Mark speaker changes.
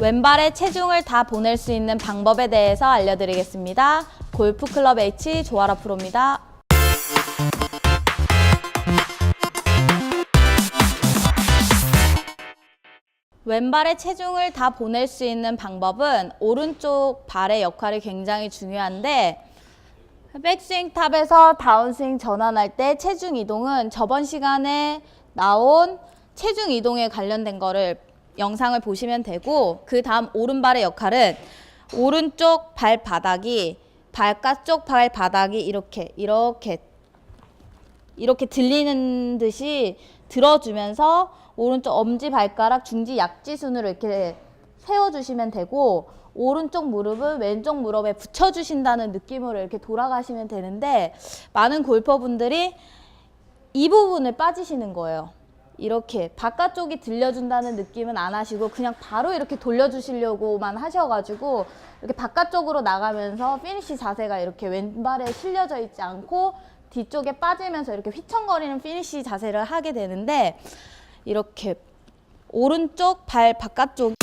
Speaker 1: 왼발에 체중을 다 보낼 수 있는 방법에 대해서 알려드리겠습니다. 골프클럽 H 조아라 프로입니다. 왼발에 체중을 다 보낼 수 있는 방법은 오른쪽 발의 역할이 굉장히 중요한데 백스윙 탑에서 다운스윙 전환할 때 체중 이동은 저번 시간에 나온 체중 이동에 관련된 거를 영상을 보시면 되고 그 다음 오른발의 역할은 오른쪽 발바닥이 발가 쪽 발바닥이 이렇게 이렇게 이렇게 들리는 듯이 들어주면서 오른쪽 엄지 발가락 중지 약지 순으로 이렇게 세워주시면 되고 오른쪽 무릎은 왼쪽 무릎에 붙여주신다는 느낌으로 이렇게 돌아가시면 되는데 많은 골퍼분들이 이 부분을 빠지시는 거예요. 이렇게 바깥쪽이 들려준다는 느낌은 안 하시고 그냥 바로 이렇게 돌려주시려고만 하셔가지고 이렇게 바깥쪽으로 나가면서 피니시 자세가 이렇게 왼발에 실려져 있지 않고 뒤쪽에 빠지면서 이렇게 휘청거리는 피니시 자세를 하게 되는데 이렇게 오른쪽 발 바깥쪽이